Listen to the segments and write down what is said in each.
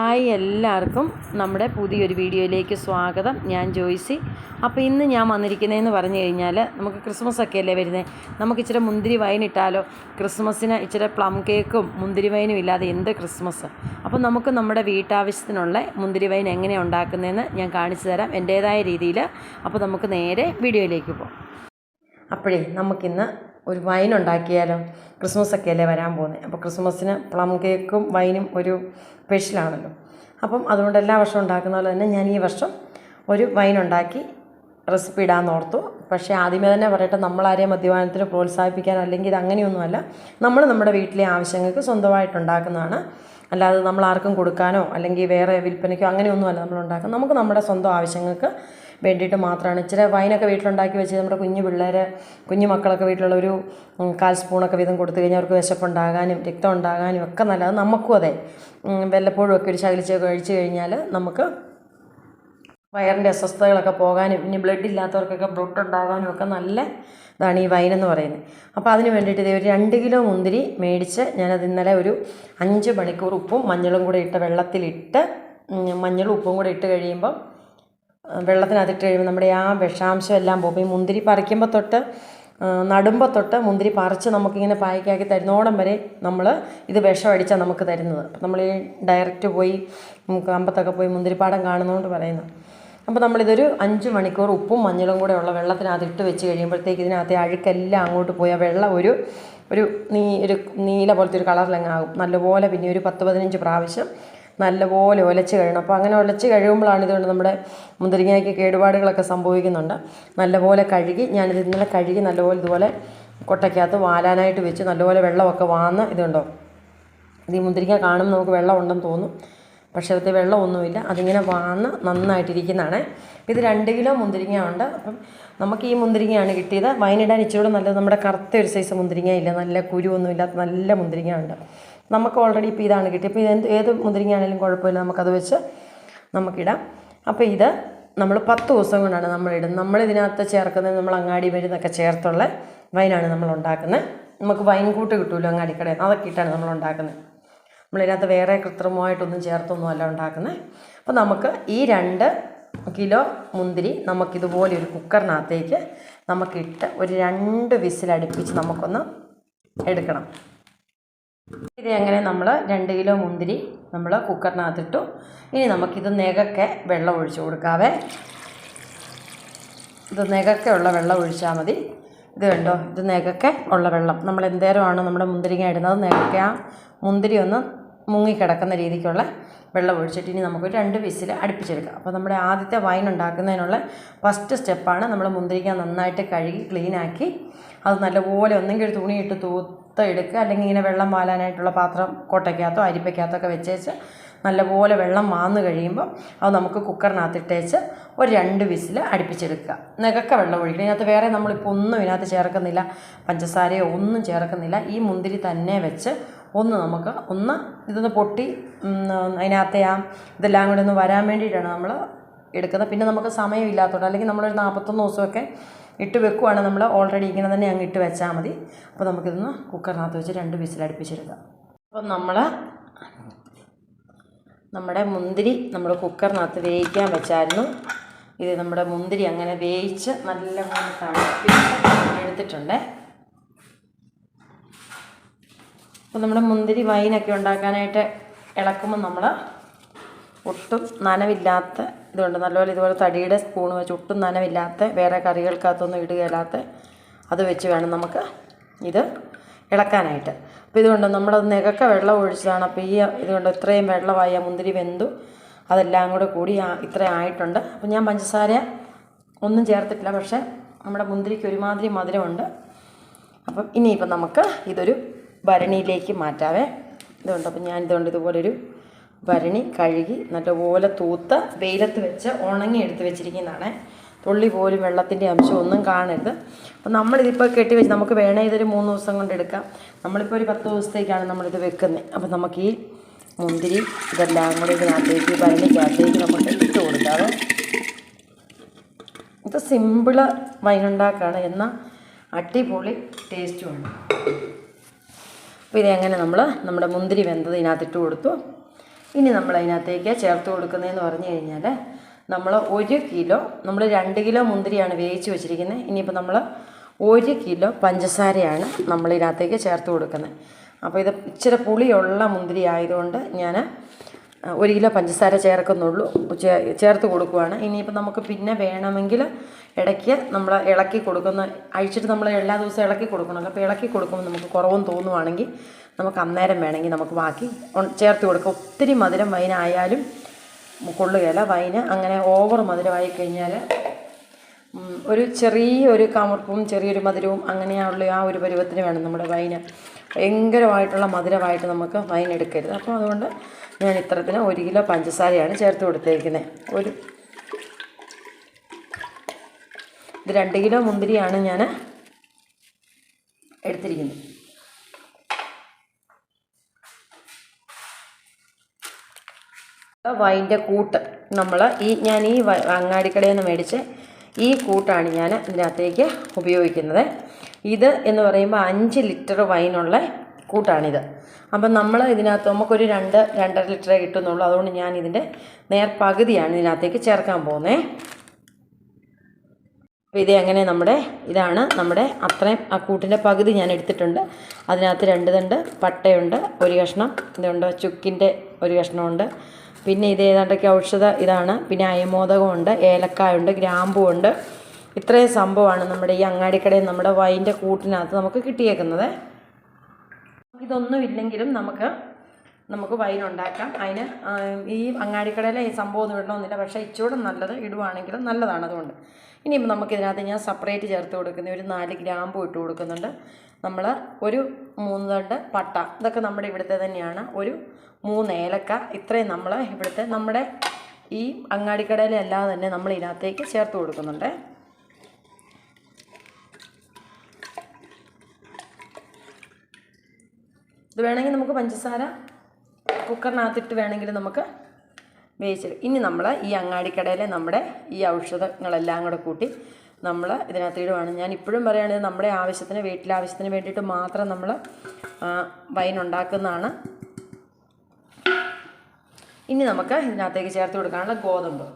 Hi എല്ലാവർക്കും നമ്മുടെ പുതിയൊരു വീഡിയോയിലേക്ക് സ്വാഗതം. ഞാൻ ജോയ്സി. അപ്പോൾ ഇന്ന് ഞാൻ വന്നിരിക്കുന്നതെന്ന് പറഞ്ഞു കഴിഞ്ഞാൽ നമുക്ക് ക്രിസ്മസ് ഒക്കെ അല്ലേ വരുന്നത് നമുക്ക് ഇച്ചിരി മുന്തിരി വൈൻ ഇട്ടാലോ? ക്രിസ്മസിന് ഇച്ചിരി പ്ലം കേക്കും മുന്തിരി വൈനും ഇല്ലാതെ എന്ത് ക്രിസ്മസ് അപ്പോൾ നമുക്ക് നമ്മുടെ വീട്ടാവശ്യത്തിനുള്ള മുന്തിരി വൈൻ എങ്ങനെ ഉണ്ടാക്കുന്നതെന്ന് ഞാൻ കാണിച്ചു തരാം. എന്റേതായ രീതിയിൽ അപ്പോൾ നമുക്ക് നേരെ വീഡിയോയിലേക്ക് പോകാം. അപ്പോഴേ നമുക്കിന്ന് ഒരു വൈൻ ഉണ്ടാക്കിയാലോ? ക്രിസ്മസ് ഒക്കെ അല്ലേ വരാൻ പോകുന്നത് അപ്പോൾ ക്രിസ്മസിന് പ്ലം കേക്കും വൈനും ഒരു സ്പെഷ്യലാണല്ലോ അപ്പം അതുകൊണ്ട് എല്ലാ വർഷവും ഉണ്ടാക്കുന്ന പോലെ തന്നെ ഞാൻ ഈ വർഷം ഒരു വൈൻ ഉണ്ടാക്കി റെസിപ്പി ഇടാമെന്ന് ഓർത്തു. പക്ഷേ ആദ്യമേ തന്നെ പറയട്ടെ നമ്മളാരെയും മദ്യപാനത്തിന് പ്രോത്സാഹിപ്പിക്കാൻ അല്ലെങ്കിൽ ഇത് അങ്ങനെയൊന്നുമല്ല നമ്മൾ നമ്മുടെ വീട്ടിലെ ആവശ്യങ്ങൾക്ക് സ്വന്തമായിട്ട് ഉണ്ടാക്കുന്നതാണ്. അല്ലാതെ നമ്മൾ ആർക്കും കൊടുക്കാനോ അല്ലെങ്കിൽ വേറെ വിൽപ്പനയ്ക്കോ അങ്ങനെയൊന്നുമല്ല നമ്മൾ ഉണ്ടാക്കുന്നത്. നമുക്ക് നമ്മുടെ സ്വന്തം ആവശ്യങ്ങൾക്ക് വേണ്ടിയിട്ട് മാത്രമാണ്. ഇച്ചിരി വൈനൊക്കെ വീട്ടിലുണ്ടാക്കി വെച്ച് നമ്മുടെ കുഞ്ഞു പിള്ളേർ കുഞ്ഞു മക്കളൊക്കെ വീട്ടിലുള്ള ഒരു കാൽ സ്പൂണൊക്കെ വീതം കൊടുത്തു കഴിഞ്ഞാൽ അവർക്ക് വിശപ്പുണ്ടാകാനും രക്തം ഉണ്ടാകാനും ഒക്കെ നല്ലത്. നമുക്കും അതെ. വല്ലപ്പോഴും ഒക്കെ ഒരു ശകലിച്ച് കഴിച്ചു കഴിഞ്ഞാൽ നമുക്ക് വയറിന്റെ അസ്വസ്ഥതകളൊക്കെ പോകാനും ഇനി ബ്ലഡ് ഇല്ലാത്തവർക്കൊക്കെ ബ്ലഡ് ഉണ്ടാകാനും ഒക്കെ നല്ല ഇതാണ് ഈ വൈൻ എന്ന് പറയുന്നത്. അപ്പോൾ അതിന് വേണ്ടിയിട്ട് ഇതേ ഒരു രണ്ട് കിലോ മുന്തിരി മേടിച്ച് ഞാനത് ഇന്നലെ ഒരു അഞ്ച് മണിക്കൂർ ഉപ്പും മഞ്ഞളും കൂടെ ഇട്ട് വെള്ളത്തിലിട്ട് മഞ്ഞളും ഉപ്പും കൂടെ ഇട്ട് കഴിയുമ്പോൾ വെള്ളത്തിനകത്തിട്ട് കഴിയുമ്പോൾ നമ്മുടെ ആ വിഷാംശം എല്ലാം പോകും. ഈ മുന്തിരി പറിക്കുമ്പോൾ തൊട്ട് നടുമ്പോൾ തൊട്ട് മുന്തിരി പറിച്ച് നമുക്കിങ്ങനെ പായ്ക്കാക്കി തരുന്നോടം വരെ നമ്മൾ ഇത് വിഷം അടിച്ചാൽ നമുക്ക് തരുന്നത്. അപ്പം നമ്മൾ ഈ ഡയറക്റ്റ് പോയി കമ്പത്തൊക്കെ പോയി മുന്തിരിപ്പാടം കാണുന്നതുകൊണ്ട് പറയുന്നു. അപ്പോൾ നമ്മളിതൊരു അഞ്ച് മണിക്കൂർ ഉപ്പും മഞ്ഞളും കൂടെ ഉള്ള വെള്ളത്തിനകത്ത് ഇട്ട് വെച്ച് കഴിയുമ്പോഴത്തേക്ക് ഇതിനകത്തെ അഴുക്കെല്ലാം അങ്ങോട്ട് പോയി ആ വെള്ളം ഒരു ഒരു നീ ഒരു നീല പോലത്തെ ഒരു കളറിലങ്ങാകും നല്ലപോലെ പിന്നെ ഒരു പത്ത് പതിനഞ്ച് പ്രാവശ്യം നല്ലപോലെ ഒലച്ച് കഴിയണം. അപ്പോൾ അങ്ങനെ ഒലച്ച് കഴിയുമ്പോഴാണ് ഇതുകൊണ്ട് നമ്മുടെ മുന്തിരിങ്ങയ്ക്ക് കേടുപാടുകളൊക്കെ സംഭവിക്കുന്നുണ്ട്. നല്ലപോലെ കഴുകി ഞാനിത് ഇന്നലെ കഴുകി നല്ലപോലെ ഇതുപോലെ കൊട്ടയ്ക്കകത്ത് വാലാനായിട്ട് വെച്ച് നല്ലപോലെ വെള്ളമൊക്കെ വാന്ന് ഇതുണ്ടോ? ഇത് ഈ മുന്തിരിങ്ങ കാണുമ്പോൾ നമുക്ക് വെള്ളം ഉണ്ടെന്ന് തോന്നും. പക്ഷേ അത് വെള്ളമൊന്നുമില്ല. അതിങ്ങനെ വാന്ന് നന്നായിട്ടിരിക്കുന്നതാണ്. ഇത് രണ്ട് കിലോ മുന്തിരിങ്ങ ഉണ്ട്. അപ്പം നമുക്ക് ഈ മുന്തിരിങ്ങയാണ് കിട്ടിയത്. വൈനിടാൻ ഇച്ചിരി കൂടെ നല്ലത്. നമ്മുടെ കറുത്ത ഒരു സൈസ് മുന്തിരിങ്ങ ഇല്ല. നല്ല കുരുവൊന്നും ഇല്ലാത്ത നല്ല മുന്തിരിങ്ങ ഉണ്ട്. നമുക്ക് ഓൾറെഡി ഇപ്പോൾ ഇതാണ് കിട്ടിയത് ഇപ്പോൾ ഇത് ഏത് മുതിരിങ്ങയാണെങ്കിലും കുഴപ്പമില്ല നമുക്കത് വെച്ച് നമുക്കിടാം. അപ്പോൾ ഇത് നമ്മൾ പത്ത് ദിവസം കൊണ്ടാണ് നമ്മൾ ഇതിനകത്ത് ചേർക്കുന്നത് നമ്മൾ അങ്ങാടി മരുന്നൊക്കെ ചേർത്തുള്ള വൈനാണ് നമ്മൾ ഉണ്ടാക്കുന്നത്. നമുക്ക് വൈൻ കൂട്ട് കിട്ടുമല്ലോ അങ്ങാടിക്കടയിൽ നിന്ന്? അതൊക്കെ ഇട്ടാണ് നമ്മൾ ഉണ്ടാക്കുന്നത്. നമ്മളിതിനകത്ത് വേറെ കൃത്രിമമായിട്ടൊന്നും ചേർത്തൊന്നും അല്ല ഉണ്ടാക്കുന്നത്. അപ്പോൾ നമുക്ക് ഈ രണ്ട് കിലോ മുന്തിരി നമുക്കിതുപോലെ ഒരു കുക്കറിനകത്തേക്ക് നമുക്കിട്ട് ഒരു രണ്ട് വിസിലടുപ്പിച്ച് നമുക്കൊന്ന് എടുക്കണം. ഇത് എങ്ങനെ നമ്മൾ രണ്ട് കിലോ മുന്തിരി നമ്മൾ കുക്കറിനകത്തിട്ടു. ഇനി നമുക്കിത് നെകക്കെ വെള്ളം ഒഴിച്ച് കൊടുക്കാവേ. ഇത് നെകക്കെ ഉള്ള വെള്ളം ഒഴിച്ചാൽ മതി. ഇത് കണ്ടോ? ഇത് നെകക്കെ ഉള്ള വെള്ളം. നമ്മൾ എന്തേരമാണോ നമ്മുടെ മുന്തിരിങ്ങ ഇടുന്നത് നെകക്കെ ആ മുന്തിരി ഒന്ന് മുങ്ങിക്കിടക്കുന്ന രീതിക്കുള്ള വെള്ളം ഒഴിച്ചിട്ട് ഇനി നമുക്ക് രണ്ട് വിസിൽ അടുപ്പിച്ചെടുക്കാം. അപ്പോൾ നമ്മുടെ ആദ്യത്തെ വൈൻ ഉണ്ടാക്കുന്നതിനുള്ള ഫസ്റ്റ് സ്റ്റെപ്പാണ് നമ്മൾ മുന്തിരിക്ക നന്നായിട്ട് കഴുകി ക്ലീനാക്കി. അത് നല്ലപോലെ ഒന്നെങ്കിൽ ഒരു തുണിയിട്ട് തൂത്ത് എടുക്കുക അല്ലെങ്കിൽ ഇങ്ങനെ വെള്ളം വാലാനായിട്ടുള്ള പാത്രം കൊട്ടയ്ക്കകത്തോ അരിപ്പയ്ക്കകത്തോ ഒക്കെ വെച്ചേച്ച് നല്ലപോലെ വെള്ളം വാന്ന് കഴിയുമ്പോൾ അത് നമുക്ക് കുക്കറിനകത്തിട്ടേച്ച് ഒരു രണ്ട് വിസിൽ അടുപ്പിച്ചെടുക്കുക. നികക്ക വെള്ളം ഒഴിക്കണം. ഇതിനകത്ത് വേറെ നമ്മളിപ്പോൾ ഒന്നും ഇതിനകത്ത് ചേർക്കുന്നില്ല. പഞ്ചസാരയോ ഒന്നും ചേർക്കുന്നില്ല. ഈ മുന്തിരി തന്നെ വെച്ച് ഒന്ന് നമുക്ക് ഒന്ന് ഇതൊന്ന് പൊട്ടി അതിനകത്തെ ആ ഇതെല്ലാം കൂടെ ഒന്ന് വരാൻ വേണ്ടിയിട്ടാണ് നമ്മൾ എടുക്കുന്നത്. പിന്നെ നമുക്ക് സമയമില്ലാത്തതുകൊണ്ട് അല്ലെങ്കിൽ നമ്മളൊരു നാൽപ്പത്തൊന്ന് ദിവസമൊക്കെ ഇട്ട് വെക്കുവാണ് നമ്മൾ ഓൾറെഡി ഇങ്ങനെ തന്നെ അങ്ങ് ഇട്ട് വെച്ചാൽ മതി. അപ്പോൾ നമുക്കിതൊന്ന് കുക്കറിനകത്ത് വെച്ച് രണ്ട് വിസിൽ അപ്പോൾ അപ്പം നമ്മൾ നമ്മുടെ മുന്തിരി നമ്മൾ കുക്കറിനകത്ത് വേവിക്കാൻ വെച്ചായിരുന്നു. ഇത് നമ്മുടെ മുന്തിരി അങ്ങനെ വേവിച്ച് തണുപ്പിച്ച് എടുത്തിട്ടുണ്ട്. അപ്പോൾ നമ്മുടെ മുന്തിരി വൈനൊക്കെ ഉണ്ടാക്കാനായിട്ട് ഇളക്കുമ്പോൾ നമ്മൾ ഒട്ടും നനവില്ലാത്ത ഇതുണ്ട്. നല്ലപോലെ ഇതുപോലെ തടിയുടെ സ്പൂൺ വെച്ച് ഒട്ടും നനവില്ലാത്ത വേറെ കറികൾക്കകത്തൊന്നും ഇടുകയില്ലാത്ത അത് വെച്ച് വേണം നമുക്ക് ഇത് ഇളക്കാനായിട്ട്. അപ്പോൾ ഇതുകൊണ്ട് നമ്മളത് നികക്ക വെള്ളം ഒഴിച്ചതാണ്. അപ്പോൾ ഈ ഇതുകൊണ്ട് ഇത്രയും വെള്ളമായി ആ മുന്തിരി വെന്തു. അതെല്ലാം കൂടെ കൂടി ഇത്രയും ആയിട്ടുണ്ട്. അപ്പോൾ ഞാൻ പഞ്ചസാര ഒന്നും ചേർത്തിട്ടില്ല പക്ഷേ നമ്മുടെ മുന്തിരിക്ക് ഒരുമാതിരി മധുരമുണ്ട്. അപ്പം ഇനിയിപ്പം നമുക്ക് ഇതൊരു ഭരണിയിലേക്ക് മാറ്റാവേ. ഇതുകൊണ്ട് അപ്പം ഞാൻ ഇതുകൊണ്ട് ഇതുപോലൊരു ഭരണി കഴുകി നല്ലപോലെ തൂത്ത് വെയിലത്ത് വെച്ച് ഉണങ്ങി എടുത്ത് വെച്ചിരിക്കുന്നതാണ്. തുള്ളി പോലും വെള്ളത്തിന്റെ അംശം ഒന്നും കാണരുത്. അപ്പം നമ്മളിതിപ്പോൾ കെട്ടി വെച്ച് നമുക്ക് വേണേ ഇതൊരു മൂന്ന് ദിവസം കൊണ്ട് എടുക്കാം. നമ്മളിപ്പോൾ ഒരു പത്ത് ദിവസത്തേക്കാണ് നമ്മളിത് വെക്കുന്നത്. അപ്പം നമുക്ക് ഈ മുന്തിരി ഇതെല്ലാം കൂടി ഇതിനകത്തേക്ക് ഭരണിക്കകത്തേക്ക് നമുക്ക് ഇട്ട് കൊടുക്കാതെ ഇത് സിമ്പിൾ വൈനുണ്ടാക്കാണ്. എന്നാൽ അടിപൊളി ടേസ്റ്റുമാണ് അപ്പോൾ ഇതെങ്ങനെ നമ്മൾ നമ്മുടെ മുന്തിരി വെന്തത് ഇതിനകത്തിട്ട് കൊടുത്തു. ഇനി നമ്മൾ അതിനകത്തേക്ക് ചേർത്ത് കൊടുക്കുന്നതെന്ന് പറഞ്ഞു കഴിഞ്ഞാൽ നമ്മൾ ഒരു കിലോ നമ്മൾ രണ്ട് കിലോ മുന്തിരിയാണ് വേവിച്ച് വെച്ചിരിക്കുന്നത് ഇനിയിപ്പോൾ നമ്മൾ ഒരു കിലോ പഞ്ചസാരയാണ് നമ്മൾ ഇതിനകത്തേക്ക് ചേർത്ത് കൊടുക്കുന്നത് അപ്പോൾ ഇത് ഇച്ചിരി പുളിയുള്ള മുന്തിരി ആയതുകൊണ്ട് ഞാൻ ഒരു കിലോ പഞ്ചസാര ചേർക്കുന്നുള്ളൂ. ചേർത്ത് കൊടുക്കുവാണ്. ഇനിയിപ്പോൾ നമുക്ക് പിന്നെ വേണമെങ്കിൽ ഇടയ്ക്ക് നമ്മൾ ഇളക്കി കൊടുക്കുന്ന അഴിച്ചിട്ട് നമ്മൾ എല്ലാ ദിവസവും ഇളക്കി കൊടുക്കണമല്ലോ അപ്പോൾ ഇളക്കി കൊടുക്കുമ്പോൾ നമുക്ക് കുറവും തോന്നുവാണെങ്കിൽ നമുക്ക് അന്നേരം വേണമെങ്കിൽ നമുക്ക് ബാക്കി ചേർത്ത് കൊടുക്കാം. ഒത്തിരി മധുരം വൈനായാലും കൊള്ളുകയില്ല. വൈന് അങ്ങനെ ഓവർ മധുരമായി കഴിഞ്ഞാൽ ഒരു ചെറിയൊരു കമർപ്പും ചെറിയൊരു മധുരവും അങ്ങനെയുള്ള ആ ഒരു പരുവത്തിന് വേണം നമ്മുടെ വൈന്. ഭയങ്കരമായിട്ടുള്ള മധുരമായിട്ട് നമുക്ക് വൈൻ എടുക്കരുത്. അപ്പോൾ അതുകൊണ്ട് ഞാൻ ഇത്തരത്തിന് ഒരു കിലോ പഞ്ചസാരയാണ് ചേർത്ത് കൊടുത്തേക്കുന്നത് ഒരു ഇത് രണ്ട് കിലോ മുന്തിരിയാണ് ഞാൻ എടുത്തിരിക്കുന്നത്. വൈന്റെ കൂട്ട്. നമ്മൾ ഈ ഞാൻ ഈ അങ്ങാടിക്കടയിൽ നിന്ന് മേടിച്ച് ഈ കൂട്ടാണ് ഞാൻ ഇതിനകത്തേക്ക് ഉപയോഗിക്കുന്നത്. ഇത് എന്ന് പറയുമ്പോൾ അഞ്ച് ലിറ്റർ വൈനുള്ള കൂട്ടാണിത്. അപ്പം നമ്മൾ ഇതിനകത്ത് നമുക്കൊരു രണ്ട് രണ്ടര ലിറ്ററേ കിട്ടുന്നുള്ളൂ. അതുകൊണ്ട് ഞാൻ ഇതിന്റെ നേർ പകുതിയാണ് ഇതിനകത്തേക്ക് ചേർക്കാൻ പോകുന്നത് അപ്പോൾ ഇതേ അങ്ങനെ നമ്മുടെ ഇതാണ് നമ്മുടെ അത്രയും ആ കൂട്ടിന്റെ പകുതി ഞാൻ എടുത്തിട്ടുണ്ട്. അതിനകത്ത് രണ്ട് തണ്ട് പട്ടയുണ്ട് ഒരു കഷ്ണം ഇതുണ്ട് ചുക്കിന്റെ ഒരു കഷ്ണമുണ്ട്. പിന്നെ ഇത് ഏതാണ്ടൊക്കെ ഔഷധ ഇതാണ്. പിന്നെ അയമോദകമുണ്ട് ഏലക്കായുണ്ട് ഗ്രാമ്പുണ്ട് ഇത്രയും സംഭവമാണ് നമ്മുടെ ഈ അങ്ങാടിക്കടയിൽ നമ്മുടെ വൈന്റെ കൂട്ടിനകത്ത് നമുക്ക് കിട്ടിയേക്കുന്നത്. ഇതൊന്നും ഇല്ലെങ്കിലും നമുക്ക് നമുക്ക് വൈൻ ഉണ്ടാക്കാം. അതിന് ഈ അങ്ങാടിക്കടയിലെ ഈ സംഭവം ഒന്നും ഇടണമെന്നില്ല പക്ഷേ ഇച്ചൂടെ നല്ലത് ഇടുവാണെങ്കിലും നല്ലതാണ് അതുകൊണ്ട്. ഇനിയിപ്പോൾ നമുക്ക് ഇതിനകത്ത് ഞാൻ സെപ്പറേറ്റ് ചേർത്ത് കൊടുക്കുന്ന ഒരു നാല് ഗ്രാമ്പു ഇട്ട് കൊടുക്കുന്നുണ്ട്. നമ്മൾ ഒരു മൂന്ന് തണ്ട് പട്ട. ഇതൊക്കെ നമ്മുടെ ഇവിടുത്തെ തന്നെയാണ്. ഒരു മൂന്ന് ഏലക്ക. ഇത്രയും നമ്മൾ ഇവിടുത്തെ നമ്മുടെ ഈ അങ്ങാടിക്കടയിലല്ലാതെ തന്നെ നമ്മൾ ഇതിനകത്തേക്ക് ചേർത്ത് കൊടുക്കുന്നുണ്ട്. ഇത് വേണമെങ്കിൽ നമുക്ക് പഞ്ചസാര കുക്കറിനകത്തിട്ട് വേണമെങ്കിൽ നമുക്ക് വേവിച്ചെടുക്കും ഇനി നമ്മൾ ഈ അങ്ങാടിക്കടയിലെ നമ്മുടെ ഈ ഔഷധങ്ങളെല്ലാം കൂടെ കൂട്ടി നമ്മൾ ഇതിനകത്ത് ഇടുവാണ്. ഞാൻ ഇപ്പോഴും പറയുകയാണെങ്കിൽ നമ്മുടെ ആവശ്യത്തിന് വീട്ടിലെ ആവശ്യത്തിന് വേണ്ടിയിട്ട് മാത്രം നമ്മൾ വൈൻ ഉണ്ടാക്കുന്നതാണ്. ഇനി നമുക്ക് ഇതിനകത്തേക്ക് ചേർത്ത് കൊടുക്കാനുള്ള ഗോതമ്പ്.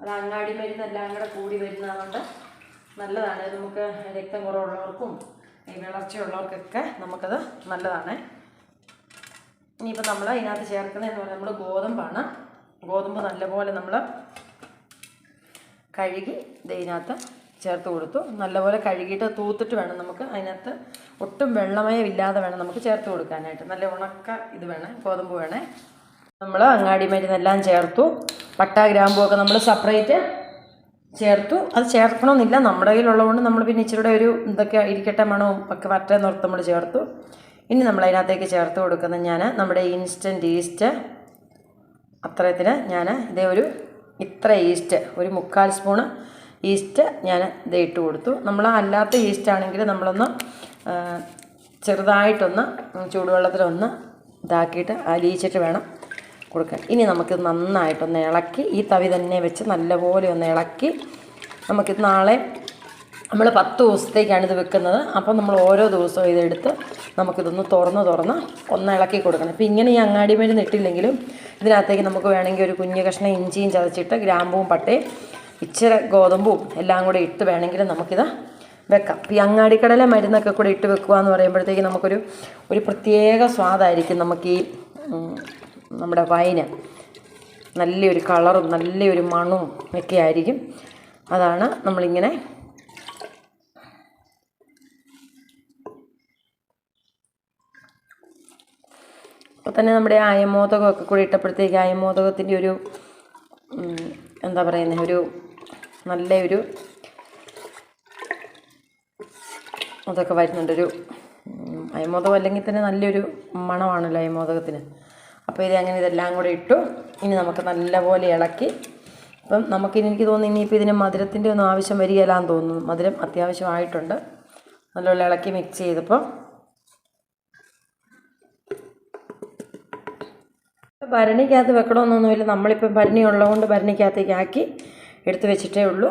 അത് അങ്ങാടി മരുന്ന് എല്ലാം കൂടെ കൂടി വരുന്നതുകൊണ്ട് നല്ലതാണ്. നമുക്ക് രക്തം കുറവുള്ളവർക്കും ഈ വിളർച്ചയുള്ളവർക്കൊക്കെ നമുക്കത് നല്ലതാണ്. ഇനിയിപ്പോൾ നമ്മൾ അതിനകത്ത് ചേർക്കുന്നതെന്ന് പറഞ്ഞാൽ നമ്മൾ ഗോതമ്പാണ്. ഗോതമ്പ് നല്ലപോലെ നമ്മൾ കഴുകി ഇത് ഇതിനകത്ത് ചേർത്ത് കൊടുത്തു. നല്ലപോലെ കഴുകിയിട്ട് തൂത്തിട്ട് വേണം നമുക്ക് അതിനകത്ത് ഒട്ടും വെള്ളമയമില്ലാതെ വേണം നമുക്ക് ചേർത്ത് കൊടുക്കാനായിട്ട്. നല്ല ഉണക്ക ഇത് വേണേ ഗോതമ്പ് വേണേ. നമ്മൾ അങ്ങാടി മരുന്നെല്ലാം ചേർത്തു. പട്ട ഗ്രാമ്പൂ ഒക്കെ നമ്മൾ സെപ്പറേറ്റ് ചേർത്തു. അത് ചേർക്കണമെന്നില്ല. നമ്മുടെ കയ്യിലുള്ളതുകൊണ്ട് നമ്മൾ പിന്നെ ഇച്ചിരിയുടെ ഒരു ഇതൊക്കെ ഇരിക്കട്ടെ മണവും ഒക്കെ വറ്റേ നിർത്ത് നമ്മൾ ചേർത്തു. ഇനി നമ്മൾ അതിനകത്തേക്ക് ചേർത്ത് കൊടുക്കുന്ന ഞാൻ നമ്മുടെ ഇൻസ്റ്റന്റ് ഈസ്റ്റ് അത്രയത്തിന് ഞാൻ ഇതേ ഒരു ഇത്ര ഈസ്റ്റ് ഒരു മുക്കാൽ സ്പൂണ് ഈസ്റ്റ് ഞാൻ ഇത് ഇട്ട് കൊടുത്തു. നമ്മൾ അല്ലാത്ത ഈസ്റ്റ് ആണെങ്കിൽ നമ്മളൊന്ന് ചെറുതായിട്ടൊന്ന് ചൂടുവെള്ളത്തിലൊന്ന് ഇതാക്കിയിട്ട് അലിയിച്ചിട്ട് വേണം കൊടുക്കാൻ. ഇനി നമുക്ക് നന്നായിട്ടൊന്ന് ഇളക്കി ഈ തവി തന്നെ വെച്ച് നല്ലപോലെ ഒന്ന് ഇളക്കി നമുക്കിത് നാളെ നമ്മൾ പത്ത് ദിവസത്തേക്കാണ് ഇത് വെക്കുന്നത്. അപ്പം നമ്മൾ ഓരോ ദിവസവും ഇതെടുത്ത് നമുക്കിതൊന്ന് തുറന്ന് തുറന്ന് ഒന്ന് ഇളക്കി കൊടുക്കണം. അപ്പം ഇങ്ങനെ ഈ അങ്ങാടി മരുന്ന് ഇട്ടില്ലെങ്കിലും ഇതിനകത്തേക്ക് നമുക്ക് വേണമെങ്കിൽ ഒരു കുഞ്ഞു കഷ്ണം ഇഞ്ചിയും ചതച്ചിട്ട് ഗ്രാമ്പും പട്ടയും ഇച്ചിരി ഗോതമ്പും എല്ലാം കൂടെ ഇട്ട് വേണമെങ്കിൽ നമുക്കിത് വെക്കാം. ഈ അങ്ങാടിക്കടലെ മരുന്നൊക്കെ കൂടെ ഇട്ട് വെക്കുക എന്ന് പറയുമ്പോഴത്തേക്ക് നമുക്കൊരു ഒരു പ്രത്യേക സ്വാദായിരിക്കും നമുക്ക് ഈ നമ്മുടെ വൈന്. നല്ലൊരു കളറും നല്ലൊരു മണവും ഒക്കെ ആയിരിക്കും. അതാണ് നമ്മളിങ്ങനെ അപ്പോൾ തന്നെ നമ്മുടെ അയമോദകമൊക്കെ കൂടി ഇട്ടപ്പോഴത്തേക്ക് അയമോദകത്തിന്റെ ഒരു എന്താ പറയുന്നത് ഒരു നല്ലൊരു അതൊക്കെ വരുന്നുണ്ടൊരു ഒരു അയമോദകം അല്ലെങ്കിൽ തന്നെ നല്ലൊരു മണമാണല്ലോ അയമോദകത്തിന് അപ്പോൾ ഇത് അങ്ങനെ ഇതെല്ലാം കൂടെ ഇട്ടു. ഇനി നമുക്ക് നല്ലപോലെ ഇളക്കി. അപ്പം നമുക്കിനി എനിക്ക് തോന്നുന്നു ഇനിയിപ്പോൾ ഇതിന് മധുരത്തിന്റെ ഒന്നും ആവശ്യം വരികയില്ലാന്ന് തോന്നുന്നു. മധുരം അത്യാവശ്യമായിട്ടുണ്ട്. നല്ലപോലെ ഇളക്കി മിക്സ് ചെയ്തപ്പോൾ ഭരണിക്കകത്ത് വെക്കണമെന്നൊന്നുമില്ല നമ്മളിപ്പം ഭരണി ഉള്ളതുകൊണ്ട് ഭരണിക്കകത്തേക്ക് ആക്കി എടുത്ത് വെച്ചിട്ടേ ഉള്ളൂ.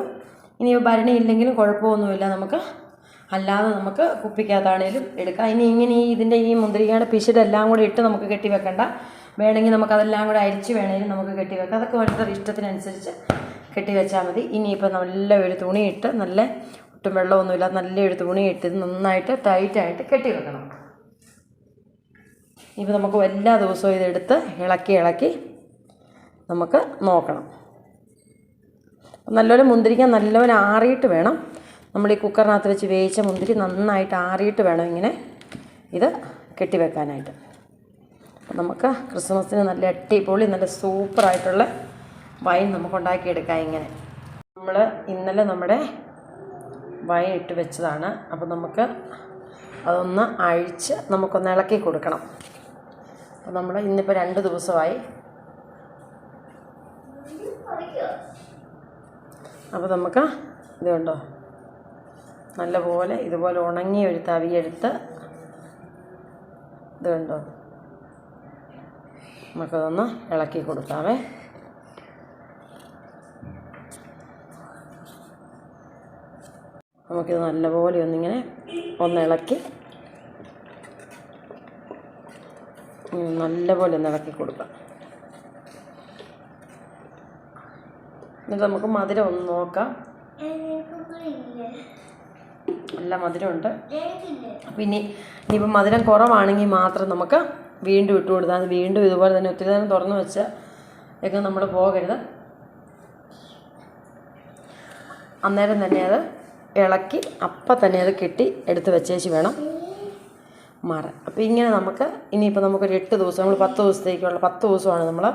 ഇനി ഭരണി ഇല്ലെങ്കിലും കുഴപ്പമൊന്നുമില്ല. നമുക്ക് അല്ലാതെ നമുക്ക് കുപ്പിക്കകത്താണേലും എടുക്കാം. ഇനി ഇങ്ങനെ ഈ ഇതിന്റെ ഈ മുന്തിരിക്കയുടെ പിശിടെല്ലാം കൂടെ ഇട്ട് നമുക്ക് കെട്ടി വെക്കണ്ട. വേണമെങ്കിൽ നമുക്കതെല്ലാം കൂടെ അരിച്ച് വേണമെങ്കിൽ നമുക്ക് കെട്ടി വെക്കാം. അതൊക്കെ ഓരോരുത്തർ ഇഷ്ടത്തിനനുസരിച്ച് കെട്ടി വെച്ചാൽ മതി. ഇനിയിപ്പോൾ നല്ല ഒരു തുണിയിട്ട് നല്ല ഒട്ടും വെള്ളമൊന്നുമില്ല നല്ലൊരു തുണിയിട്ട് നന്നായിട്ട് ടൈറ്റായിട്ട് കെട്ടി വെക്കണം. ഇപ്പോൾ നമുക്ക് എല്ലാ ദിവസവും ഇതെടുത്ത് ഇളക്കി ഇളക്കി നമുക്ക് നോക്കണം. നല്ലപോലെ മുന്തിരിക്കാൻ നല്ലപോലെ ആറിയിട്ട് വേണം. നമ്മൾ ഈ കുക്കറിനകത്ത് വെച്ച് വേവിച്ച മുന്തിരി നന്നായിട്ട് ആറിയിട്ട് വേണം ഇങ്ങനെ ഇത് കെട്ടിവെക്കാനായിട്ട്. നമുക്ക് ക്രിസ്മസിന് നല്ല അടിപൊളി നല്ല സൂപ്പറായിട്ടുള്ള വൈൻ നമുക്ക് ഉണ്ടാക്കിയെടുക്കാം ഇങ്ങനെ. നമ്മൾ ഇന്നലെ നമ്മുടെ വൈൻ ഇട്ട് വെച്ചതാണ്. അപ്പോൾ നമുക്ക് അതൊന്ന് അഴിച്ച് നമുക്കൊന്ന് ഇളക്കി കൊടുക്കണം. അപ്പം നമ്മൾ ഇന്നിപ്പോൾ രണ്ട് ദിവസമായി. അപ്പോൾ നമുക്ക് ഇത് കണ്ടോ? നല്ലപോലെ ഇതുപോലെ ഉണങ്ങി ഒരു തവിയെടുത്ത് ഇത് കണ്ടോ? നമുക്കതൊന്ന് ഇളക്കി കൊടുക്കാവേ. നമുക്കിത് നല്ലപോലെ ഒന്നിങ്ങനെ ഒന്ന് ഇളക്കി നല്ലപോലെ ഒന്ന് ഇളക്കി കൊടുക്കാം. എന്നിട്ട് നമുക്ക് മധുരം ഒന്ന് നോക്കാം. നല്ല മധുരമുണ്ട്. പിന്നെ ഇനി ഇനിയിപ്പം മധുരം കുറവാണെങ്കിൽ മാത്രം നമുക്ക് വീണ്ടും ഇട്ട് കൊടുത്താൽ അത് വീണ്ടും ഇതുപോലെ തന്നെ ഒത്തിരി നേരം തുറന്ന് വെച്ച് ഒക്കെ നമ്മൾ പോകരുത്. അന്നേരം തന്നെ അത് ഇളക്കി അപ്പം തന്നെ അത് കെട്ടി എടുത്ത് വെച്ചേച്ച് വേണം. മാറാൻ. അപ്പോൾ ഇങ്ങനെ നമുക്ക് ഇനിയിപ്പോൾ നമുക്കൊരു എട്ട് ദിവസം നമ്മൾ പത്ത് ദിവസത്തേക്കുള്ള പത്ത് ദിവസമാണ് നമ്മൾ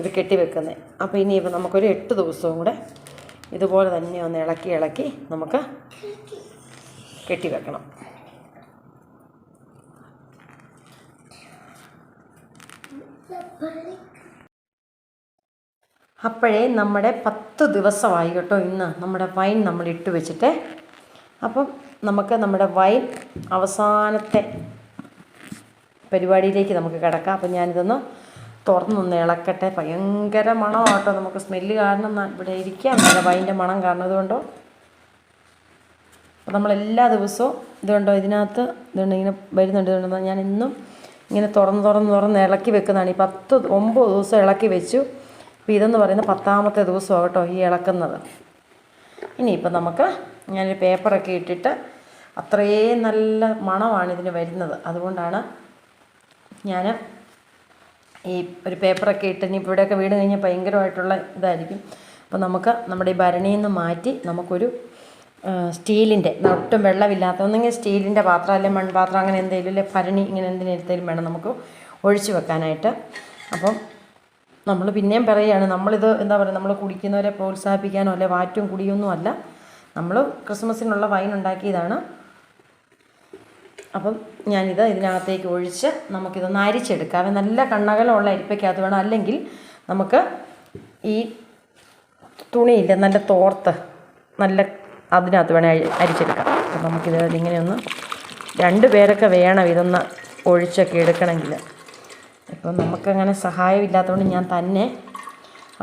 ഇത് കെട്ടി വെക്കുന്നത് അപ്പോൾ ഇനിയിപ്പോൾ നമുക്കൊരു എട്ട് ദിവസവും കൂടെ ഇതുപോലെ തന്നെ ഒന്ന് ഇളക്കി ഇളക്കി നമുക്ക് കെട്ടി വെക്കണം. അപ്പോഴേ നമ്മുടെ പത്ത് ദിവസമായി കേട്ടോ ഇന്ന്. നമ്മുടെ വൈൻ നമ്മൾ ഇട്ട് വെച്ചിട്ട് അപ്പം നമുക്ക് നമ്മുടെ വൈൻ അവസാനത്തെ പരിപാടിയിലേക്ക് നമുക്ക് കിടക്കാം. അപ്പം ഞാനിതൊന്ന് തുറന്നൊന്ന് ഇളക്കട്ടെ. ഭയങ്കര മണമാട്ടോ. നമുക്ക് സ്മെല്ല് കാരണം ഇവിടെ ഇരിക്കാം. നല്ല വൈന്റെ മണം കാരണം ഇതുകൊണ്ടോ അപ്പം നമ്മൾ എല്ലാ ദിവസവും ഇതുകൊണ്ടോ ഇതിനകത്ത്? ഇതുകൊണ്ട് ഇങ്ങനെ വരുന്നുണ്ട്. ഇതുകൊണ്ടോ ഞാൻ ഇന്നും ഇങ്ങനെ തുറന്ന് തുറന്ന് തുറന്ന് ഇളക്കി വെക്കുന്നതാണ്. ഈ പത്ത് ഒമ്പത് ദിവസം ഇളക്കി വെച്ചു. അപ്പോൾ ഇതെന്ന് പറയുന്ന പത്താമത്തെ ദിവസമാണ് കേട്ടോ ഈ ഇളക്കുന്നത്. ഇനിയിപ്പോൾ നമുക്ക് ഞാനൊരു പേപ്പറൊക്കെ ഇട്ടിട്ട് അത്രയും നല്ല മണമാണ് ഇതിന് വരുന്നത്. അതുകൊണ്ടാണ് ഞാൻ ഈ ഒരു പേപ്പറൊക്കെ ഇട്ട് ഇനി ഇവിടെയൊക്കെ വീട് കഴിഞ്ഞാൽ ഭയങ്കരമായിട്ടുള്ള ഇതായിരിക്കും. അപ്പോൾ നമുക്ക് നമ്മുടെ ഈ ഭരണിയിൽ നിന്ന് മാറ്റി നമുക്കൊരു സ്റ്റീലിന്റെ ഒട്ടും വെള്ളമില്ലാത്ത ഒന്നെങ്കിൽ സ്റ്റീലിന്റെ പാത്രം അല്ലെങ്കിൽ മൺപാത്രം അങ്ങനെ എന്തെങ്കിലും അല്ലെ ഭരണി ഇങ്ങനെ എന്തിനെടുത്തേലും വേണം നമുക്ക് ഒഴിച്ചു വെക്കാനായിട്ട്. അപ്പം നമ്മൾ പിന്നെയും പറയുകയാണ് നമ്മളിത് എന്താ പറയുക നമ്മൾ കുടിക്കുന്നവരെ പ്രോത്സാഹിപ്പിക്കാനോ അല്ലെ വാറ്റും കുടിയൊന്നും അല്ല. നമ്മൾ ക്രിസ്മസിനുള്ള വൈൻ ഉണ്ടാക്കിയതാണ്. അപ്പം ഞാനിത് ഇതിനകത്തേക്ക് ഒഴിച്ച് നമുക്കിതൊന്ന് അരിച്ചെടുക്കാം. നല്ല കണ്ണകലമുള്ള അരിപ്പയ്ക്കകത്ത് വേണം. അല്ലെങ്കിൽ നമുക്ക് ഈ തുണിയില്ല നല്ല തോർത്ത് നല്ല അതിനകത്ത് വേണേൽ അരി- അരിച്ചെടുക്കാം. അപ്പം നമുക്കിത് ഇങ്ങനെയൊന്ന് രണ്ട് പേരൊക്കെ വേണം ഇതൊന്ന് ഒഴിച്ചൊക്കെ എടുക്കണമെങ്കിൽ. ഇപ്പം നമുക്കങ്ങനെ സഹായമില്ലാത്തതുകൊണ്ട് ഞാൻ തന്നെ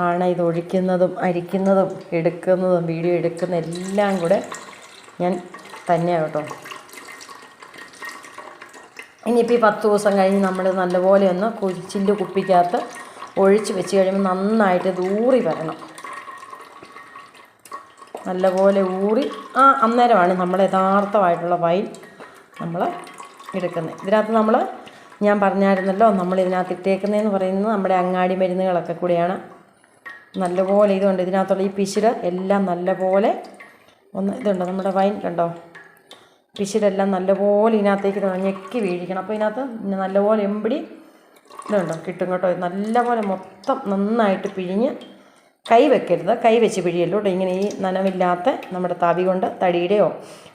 ആണ് ഇത് ഒഴിക്കുന്നതും അരിക്കുന്നതും എടുക്കുന്നതും വീഡിയോ എടുക്കുന്ന എല്ലാം കൂടെ ഞാൻ തന്നെയാണ് കേട്ടോ ഇനിയിപ്പോൾ ഈ പത്ത് ദിവസം കഴിഞ്ഞ് നമ്മൾ നല്ലപോലെ ഒന്ന് കുച്ചിന്റെ കുപ്പിക്കകത്ത് ഒഴിച്ച് വെച്ച് കഴിയുമ്പോൾ നന്നായിട്ട് ദൂറി വരണം. നല്ലപോലെ ഊറി ആ അന്നേരമാണ് നമ്മൾ യഥാർത്ഥമായിട്ടുള്ള വൈൻ നമ്മൾ എടുക്കുന്നത്. ഇതിനകത്ത് നമ്മൾ ഞാൻ പറഞ്ഞായിരുന്നല്ലോ നമ്മൾ ഇതിനകത്ത് ഇട്ടേക്കുന്നതെന്ന് പറയുന്നത് നമ്മുടെ അങ്ങാടി മരുന്നുകളൊക്കെ കൂടിയാണ്. നല്ലപോലെ ഇതുണ്ട്. ഇതിനകത്തുള്ള ഈ പിശുര് എല്ലാം നല്ലപോലെ ഒന്ന് ഇതുണ്ട്? നമ്മുടെ വൈൻ കണ്ടോ? പിശിരെല്ലാം നല്ലപോലെ ഇതിനകത്തേക്ക് ഞെക്കി വീഴിക്കണം. അപ്പോൾ ഇതിനകത്ത് നല്ലപോലെ എമ്പിടി ഇതുണ്ടോ? കിട്ടും കേട്ടോ. നല്ലപോലെ മൊത്തം നന്നായിട്ട് പിഴിഞ്ഞ് കൈ വെക്കരുത്. കൈ വെച്ച് പിഴിയല്ലോ കേട്ടോ. ഇങ്ങനെ ഈ നനവില്ലാത്ത നമ്മുടെ തവി കൊണ്ട് തടിയുടെയോ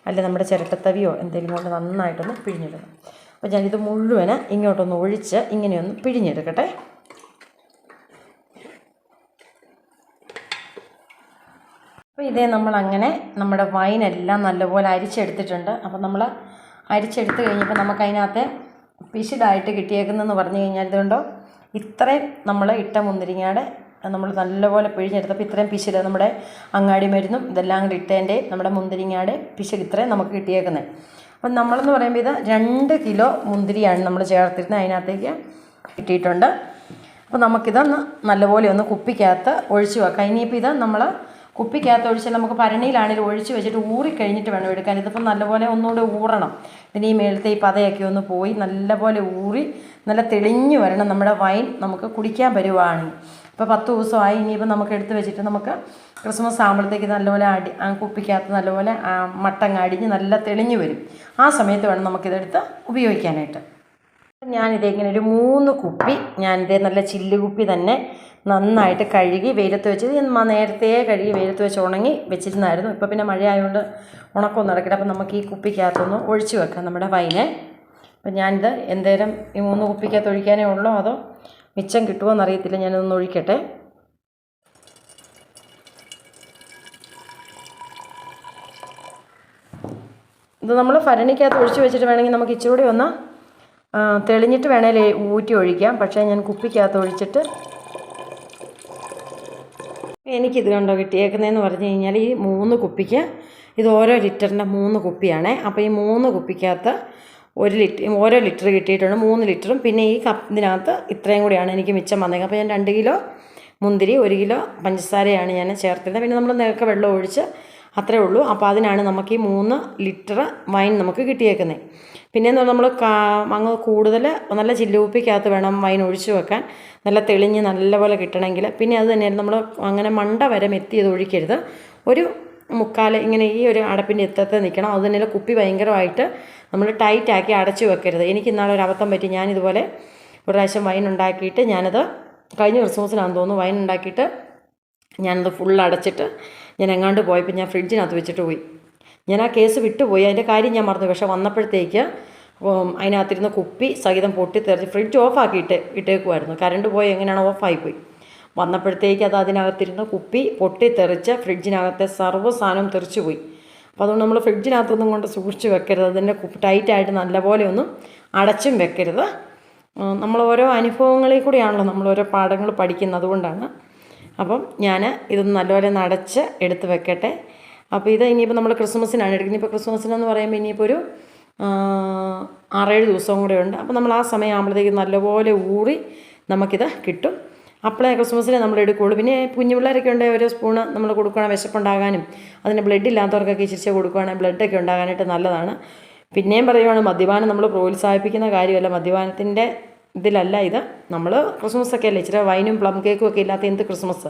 അല്ലെങ്കിൽ നമ്മുടെ ചിരട്ടത്തവിയോ എന്തെങ്കിലും കൊണ്ട് നന്നായിട്ടൊന്ന് പിഴിഞ്ഞെടുക്കണം അപ്പോൾ ഞാനിത് മുഴുവൻ ഇങ്ങോട്ടൊന്ന് ഒഴിച്ച് ഇങ്ങനെയൊന്ന് പിഴിഞ്ഞെടുക്കട്ടെ. അപ്പോൾ ഇതേ നമ്മൾ അങ്ങനെ നമ്മുടെ വൈനെല്ലാം നല്ലപോലെ അരിച്ചെടുത്തിട്ടുണ്ട്. അപ്പോൾ നമ്മൾ അരിച്ചെടുത്ത് കഴിഞ്ഞപ്പോൾ നമുക്ക് അതിനകത്ത് കിട്ടിയേക്കുന്നതെന്ന് പറഞ്ഞു കഴിഞ്ഞാൽ ഇതുകൊണ്ടോ ഇത്രയും നമ്മൾ ഇട്ട മുന്തിരിങ്ങയുടെ നമ്മൾ നല്ലപോലെ പിഴിഞ്ഞെടുത്തപ്പോൾ ഇത്രയും പിശിൽ നമ്മുടെ അങ്ങാടി മരുന്നും ഇതെല്ലാം കൂടി ഇട്ടതിന്റെ നമ്മുടെ മുന്തിരിങ്ങയുടെ പിശിൽ ഇത്രയും നമുക്ക് കിട്ടിയേക്കുന്നത് അപ്പം നമ്മളെന്ന് പറയുമ്പോൾ ഇത് രണ്ട് കിലോ മുന്തിരിയാണ് നമ്മൾ ചേർത്തിരുന്നത്. അതിനകത്തേക്ക് കിട്ടിയിട്ടുണ്ട് അപ്പോൾ നമുക്കിതൊന്ന് നല്ലപോലെ ഒന്ന് കുപ്പിക്കകത്ത് ഒഴിച്ച് വെക്കാം. ഇനിയിപ്പോൾ ഇത് നമ്മൾ കുപ്പിക്കകത്ത് ഒഴിച്ചാൽ നമുക്ക് ഭരണിയിലാണെങ്കിലും ഒഴിച്ച് വെച്ചിട്ട് ഊറി കഴിഞ്ഞിട്ട് വേണം എടുക്കാൻ. ഇതിപ്പോൾ നല്ലപോലെ ഒന്നുകൂടെ ഊറണം. ഇതിന് ഈ മേളത്തെ ഈ പതയൊക്കെ ഒന്ന് പോയി നല്ലപോലെ ഊറി നല്ല തെളിഞ്ഞു വരണം. നമ്മുടെ വൈൻ നമുക്ക് കുടിക്കാൻ പരുവാണെങ്കിൽ ഇപ്പോൾ പത്ത് ദിവസമായി ഇനിയിപ്പോൾ നമുക്ക് എടുത്ത് വെച്ചിട്ട് നമുക്ക് ക്രിസ്മസ് ആകുമ്പോഴത്തേക്ക് നല്ലപോലെ അടി കുപ്പിക്കകത്ത് നല്ലപോലെ മട്ടങ്ങ അടിഞ്ഞ് നല്ല തെളിഞ്ഞു വരും. ആ സമയത്ത് വേണം നമുക്കിതെടുത്ത് ഉപയോഗിക്കാനായിട്ട്. ഞാനിത് ഇങ്ങനെ ഒരു മൂന്ന് കുപ്പി ഞാനിത് നല്ല ചില്ല് കുപ്പി തന്നെ നന്നായിട്ട് കഴുകി വെയിലത്ത് വെച്ച് ഞാൻ നേരത്തെ കഴുകി വെയിലത്ത് വെച്ച് ഉണങ്ങി വെച്ചിരുന്നായിരുന്നു. ഇപ്പോൾ പിന്നെ മഴ ആയതുകൊണ്ട് ഉണക്കമൊന്നും നടക്കില്ല. അപ്പോൾ നമുക്ക് ഈ കുപ്പിക്കകത്തൊന്ന് ഒഴിച്ചു വെക്കാം നമ്മുടെ വൈനെ. അപ്പം ഞാനിത് എന്തേരം ഈ മൂന്ന് കുപ്പിക്കകത്ത് ഒഴിക്കാനേ ഉള്ളൂ അതോ മിച്ചം കിട്ടുമോ എന്നറിയത്തില്ല ഞാനിതൊന്ന് ഒഴിക്കട്ടെ. ഇത് നമ്മൾ ഭരണിക്കകത്ത് ഒഴിച്ച് വെച്ചിട്ട് വേണമെങ്കിൽ നമുക്ക് ഇച്ചിരി കൂടി ഒന്ന് തെളിഞ്ഞിട്ട് വേണേൽ ഊറ്റി ഒഴിക്കാം. പക്ഷേ ഞാൻ കുപ്പിക്കകത്ത് ഒഴിച്ചിട്ട് എനിക്കിത് കണ്ടോ കിട്ടിയേക്കുന്നതെന്ന് പറഞ്ഞു കഴിഞ്ഞാൽ ഈ മൂന്ന് കുപ്പിക്ക് ഇത് ഓരോ ലിറ്ററിന്റെ മൂന്ന് കുപ്പിയാണേ. അപ്പോൾ ഈ മൂന്ന് കുപ്പിക്കകത്ത് ഒരു ലിറ്റർ ഓരോ ലിറ്റർ കിട്ടിയിട്ടുണ്ട് മൂന്ന് ലിറ്ററും. പിന്നെ ഈ കപ്പ് ഇതിനകത്ത് ഇത്രയും കൂടിയാണ് എനിക്ക് മിച്ചം വന്നേക്കുന്നത്. അപ്പോൾ ഞാൻ രണ്ട് കിലോ മുന്തിരി ഒരു കിലോ പഞ്ചസാരയാണ് ഞാൻ ചേർത്തിരുന്നത്. പിന്നെ നമ്മൾ നേരത്തെ വെള്ളം ഒഴിച്ച് അത്രേ ഉള്ളൂ. അപ്പോൾ അതിനാണ് നമുക്ക് ഈ മൂന്ന് ലിറ്റർ വൈൻ നമുക്ക് കിട്ടിയേക്കുന്നത്. പിന്നെയെന്ന് പറഞ്ഞാൽ നമ്മൾ അങ്ങ് കൂടുതൽ നല്ല ചില്ലുപ്പിക്കകത്ത് വേണം വൈൻ ഒഴിച്ചു വെക്കാൻ. നല്ല തെളിഞ്ഞ് നല്ലപോലെ കിട്ടണമെങ്കിൽ. പിന്നെ അത് തന്നെയാണ് നമ്മൾ അങ്ങനെ മണ്ട വരെ മെത്തി ഒഴിക്കരുത്. ഒരു മുക്കാൽ ഇങ്ങനെ ഈ ഒരു അടപ്പിന്റെ ഇത്തത്തെ നിൽക്കണം അത് തന്നെ കുപ്പി ഭയങ്കരമായിട്ട് നമ്മൾ ടൈറ്റാക്കി അടച്ചു വെക്കരുത്. എനിക്ക് ഇന്നാളെ ഒരു അബദ്ധം പറ്റി ഞാനിതുപോലെ ഒരു പ്രാവശ്യം വൈൻ ഉണ്ടാക്കിയിട്ട് ഞാനത് കഴിഞ്ഞ ക്രിസ്മസിനാണെന്ന് തോന്നുന്നു വൈൻ ഉണ്ടാക്കിയിട്ട് ഞാനത് ഫുൾ അടച്ചിട്ട് ഞാൻ എങ്ങാണ്ട് പോയപ്പോൾ ഞാൻ ഫ്രിഡ്ജിനകത്ത് വെച്ചിട്ട് പോയി. ഞാൻ ആ കേസ് വിട്ടുപോയി. അതിന്റെ കാര്യം ഞാൻ മറന്നു. പക്ഷേ വന്നപ്പോഴത്തേക്ക് അതിനകത്തിരുന്ന് കുപ്പി സഹിതം പൊട്ടിത്തെറിച്ച് ഫ്രിഡ്ജ് ഓഫാക്കിയിട്ട് ഇട്ടേക്കുമായിരുന്നു കറണ്ട് പോയി എങ്ങനെയാണ് ഓഫായിപ്പോയി വന്നപ്പോഴത്തേക്ക് അത് അതിനകത്തിരുന്ന് കുപ്പി പൊട്ടിത്തെറിച്ച് ഫ്രിഡ്ജിനകത്തെ സർവ സാധനവും തെറിച്ചു പോയി. അപ്പോൾ അതുകൊണ്ട് നമ്മൾ ഫ്രിഡ്ജിനകത്തൊന്നും കൊണ്ട് സൂക്ഷിച്ച് വെക്കരുത്. അതിന്റെ ടൈറ്റായിട്ട് നല്ലപോലെ ഒന്നും അടച്ചും വെക്കരുത്. നമ്മൾ ഓരോ അനുഭവങ്ങളിൽ കൂടിയാണല്ലോ നമ്മൾ ഓരോ പാഠങ്ങൾ പഠിക്കുന്നത് അതുകൊണ്ടാണ്. അപ്പം ഞാൻ ഇതൊന്ന് നല്ലപോലെ നടച്ച് എടുത്ത് വെക്കട്ടെ. അപ്പോൾ ഇത് ഇനിയിപ്പോൾ നമ്മൾ ക്രിസ്മസിനാണ് എടുക്കുന്നത്. ഇപ്പോൾ ക്രിസ്മസിനെന്ന് പറയുമ്പോൾ ഇനിയിപ്പോൾ ഒരു ആറേഴ് ദിവസവും കൂടെ ഉണ്ട്. അപ്പോൾ നമ്മൾ ആ സമയം നല്ലപോലെ ഊറി നമുക്കിത് കിട്ടും. അപ്പോഴേ ക്രിസ്മസിന് നമ്മൾ എടുക്കുകയുള്ളൂ പിന്നെ കുഞ്ഞു പിള്ളേരൊക്കെ ഉണ്ടെങ്കിൽ ഒരു സ്പൂണ് നമ്മൾ കൊടുക്കുകയാണ് വിശപ്പുണ്ടാകാനും. അതിന് ബ്ലഡ് ഇല്ലാത്തവർക്കൊക്കെ ഇച്ചിരി കൊടുക്കുകയാണെങ്കിൽ ബ്ലഡൊക്കെ ഉണ്ടാകാനായിട്ട് നല്ലതാണ്. പിന്നെയും പറയുവാണ് മദ്യപാനം നമ്മൾ പ്രോത്സാഹിപ്പിക്കുന്ന കാര്യമല്ല. മദ്യപാനത്തിന്റെ ഇതിലല്ല ഇത്. നമ്മൾ ക്രിസ്മസ് ഒക്കെ അല്ലേ? ഇച്ചിരി വൈനും പ്ലം കേക്കും ഒക്കെ ഇല്ലാത്ത എന്ത് ക്രിസ്മസ്?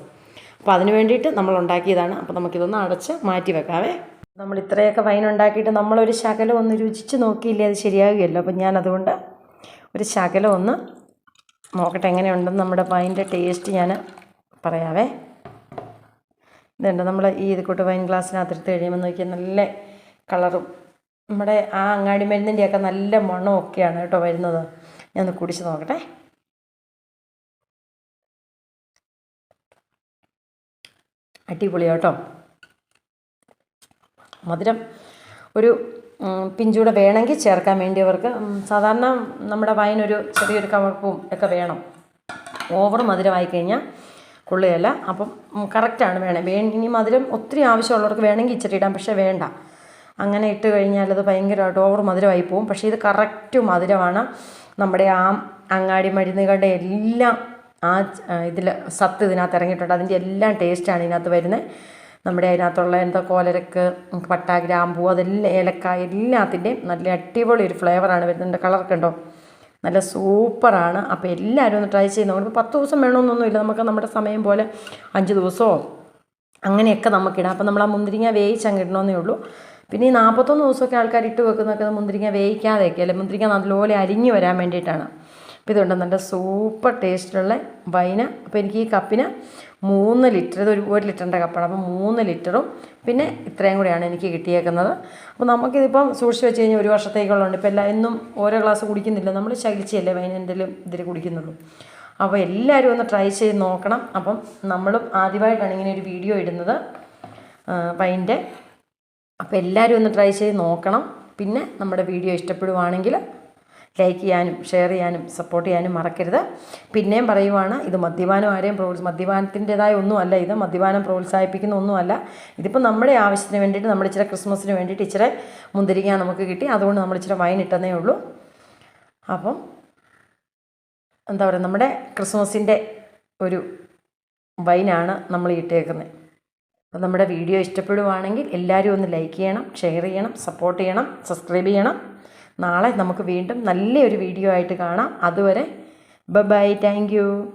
അപ്പോൾ അതിന് വേണ്ടിയിട്ട് നമ്മൾ ഉണ്ടാക്കിയതാണ്. അപ്പോൾ നമുക്കിതൊന്ന് അടച്ച് മാറ്റി വെക്കാവേ. നമ്മൾ ഇത്രയൊക്കെ വൈൻ ഉണ്ടാക്കിയിട്ട് നമ്മളൊരു ശകലം ഒന്ന് രുചിച്ച് നോക്കിയില്ലേ? അത് ശരിയാകുകയല്ലോ. അപ്പം ഞാൻ അതുകൊണ്ട് ഒരു ശകലം ഒന്ന് നോക്കട്ടെ എങ്ങനെയുണ്ടെന്ന് നമ്മുടെ വൈന്റെ ടേസ്റ്റ് ഞാൻ പറയാവേ. ഇതുണ്ട് നമ്മൾ ഈ ഇത് കൂട്ട് വൈൻ ഗ്ലാസ്സിനകത്ത് എടുത്ത് കഴിയുമ്പോൾ നോക്കിയാൽ നല്ല കളറും നമ്മുടെ ആ അങ്ങാടി മരുന്നിന്റെയൊക്കെ നല്ല മണവും ഒക്കെയാണ് കേട്ടോ വരുന്നത്. ഞാൻ ഒന്ന് കുടിച്ച് നോക്കട്ടെ. അടിപൊളിയാട്ടോ മധുരം ഒരു പിഞ്ചൂടെ വേണമെങ്കിൽ ചേർക്കാൻ വേണ്ടിയവർക്ക് അവർക്ക് സാധാരണ നമ്മുടെ വൈനൊരു ചെറിയൊരു കവർപ്പും ഒക്കെ വേണം. ഓവർ മധുരമായി കഴിഞ്ഞാൽ കൊള്ളുകയല്ല. അപ്പം കറക്റ്റാണ് വേണേ. വേ ഇനി മധുരം ഒത്തിരി ആവശ്യമുള്ളവർക്ക് വേണമെങ്കിൽ ഇച്ചിരി ഇടാം പക്ഷേ വേണ്ട. അങ്ങനെ ഇട്ട് കഴിഞ്ഞാൽ അത് ഭയങ്കരമായിട്ട് ഓവർ മധുരമായി പോവും പക്ഷേ ഇത് കറക്റ്റ് മധുരമാണ്. നമ്മുടെ ആ അങ്ങാടി മരുന്നുകളുടെ എല്ലാം ആ ഇതിൽ സത്ത് ഇതിനകത്ത് ഇറങ്ങിയിട്ടുണ്ട്. അതിന്റെ എല്ലാം ടേസ്റ്റാണ് ഇതിനകത്ത് വരുന്നത്. നമ്മുടെ അതിനകത്തുള്ള എന്താ കോലരക്ക് പട്ട ഗ്രാമ്പൂ അതെല്ലാം ഏലക്ക എല്ലാത്തിന്റെയും നല്ല അടിപൊളി ഒരു ഫ്ലേവറാണ് വരുന്നത്. കളറൊക്കെ ഉണ്ടോ? നല്ല സൂപ്പറാണ് അപ്പോൾ എല്ലാവരും ഒന്ന് ട്രൈ ചെയ്യുന്ന നമുക്ക് പത്ത് ദിവസം വേണമെന്നൊന്നുമില്ല നമുക്ക് നമ്മുടെ സമയം പോലെ അഞ്ച് ദിവസമോ അങ്ങനെയൊക്കെ നമുക്കിടാം അപ്പോൾ നമ്മൾ ആ മുന്തിരിങ്ങ വേവിച്ചങ്ങ് ഇടണമെന്നേ ഉള്ളൂ. പിന്നെ ഈ നാൽപ്പത്തൊന്ന് ദിവസമൊക്കെ ആൾക്കാർ ഇട്ട് വെക്കുന്നൊക്കെ മുന്തിരിങ്ങ വേവിക്കാതെയൊക്കെ അല്ലെ? മുന്തിരിങ്ങ നല്ലപോലെ അരിഞ്ഞു വരാൻ വേണ്ടിയിട്ടാണ്. അപ്പോൾ ഇതുകൊണ്ട് നല്ല സൂപ്പർ ടേസ്റ്റുള്ള വൈന. അപ്പോൾ എനിക്ക് ഈ കപ്പിന് മൂന്ന് ലിറ്റർ ഇത് ഒരു ഒരു ലിറ്ററിന്റെ കപ്പാണ്. അപ്പം മൂന്ന് ലിറ്ററും പിന്നെ ഇത്രയും കൂടെയാണ് എനിക്ക് കിട്ടിയേക്കുന്നത്. അപ്പോൾ നമുക്കിതിപ്പം സൂക്ഷിച്ച് വെച്ച് കഴിഞ്ഞാൽ ഒരു വർഷത്തേക്കുള്ളതുണ്ട്. ഇപ്പോൾ എല്ലാ എന്നും ഓരോ ഗ്ലാസ് കുടിക്കുന്നില്ല. നമ്മൾ ശകിച്ചല്ലേ എന്തെങ്കിലും ഇതിൽ കുടിക്കുന്നുള്ളൂ. അപ്പോൾ എല്ലാവരും ഒന്ന് ട്രൈ ചെയ്ത് നോക്കണം. അപ്പം നമ്മളും ആദ്യമായിട്ടാണ് ഇങ്ങനെ ഒരു വീഡിയോ ഇടുന്നത്. വൈന്റെ അപ്പോൾ എല്ലാവരും ഒന്ന് ട്രൈ ചെയ്ത് നോക്കണം. പിന്നെ നമ്മുടെ വീഡിയോ ഇഷ്ടപ്പെടുവാണെങ്കിൽ ലൈക്ക് ചെയ്യാനും ഷെയർ ചെയ്യാനും സപ്പോർട്ട് ചെയ്യാനും മറക്കരുത്. പിന്നെയും പറയുവാണ് ഇത് മദ്യപാനം ആരെയും പ്രോത്സ മദ്യപാനത്തിന്റെതായ ഒന്നുമല്ല ഇത് മദ്യപാനം പ്രോത്സാഹിപ്പിക്കുന്ന ഒന്നുമല്ല. ഇതിപ്പോൾ നമ്മുടെ ആവശ്യത്തിന് വേണ്ടിയിട്ട് നമ്മൾ ഇച്ചിരി ക്രിസ്മസിന് വേണ്ടിയിട്ട് ഇച്ചിരി മുന്തിരിങ്ങ നമുക്ക് കിട്ടി. അതുകൊണ്ട് നമ്മൾ ഇച്ചിരി വൈൻ ഇട്ടെന്നേ ഉള്ളൂ. അപ്പം എന്താ പറയുക നമ്മുടെ ക്രിസ്മസിന്റെ ഒരു വൈനാണ് നമ്മൾ ഇട്ടേക്കുന്നത്. അപ്പം നമ്മുടെ വീഡിയോ ഇഷ്ടപ്പെടുവാണെങ്കിൽ എല്ലാവരും ഒന്ന് ലൈക്ക് ചെയ്യണം ഷെയർ ചെയ്യണം സപ്പോർട്ട് ചെയ്യണം സബ്സ്ക്രൈബ് ചെയ്യണം. നാളെ നമുക്ക് വീണ്ടും നല്ലൊരു വീഡിയോ ആയിട്ട് കാണാം. അതുവരെ ബൈ താങ്ക് യു.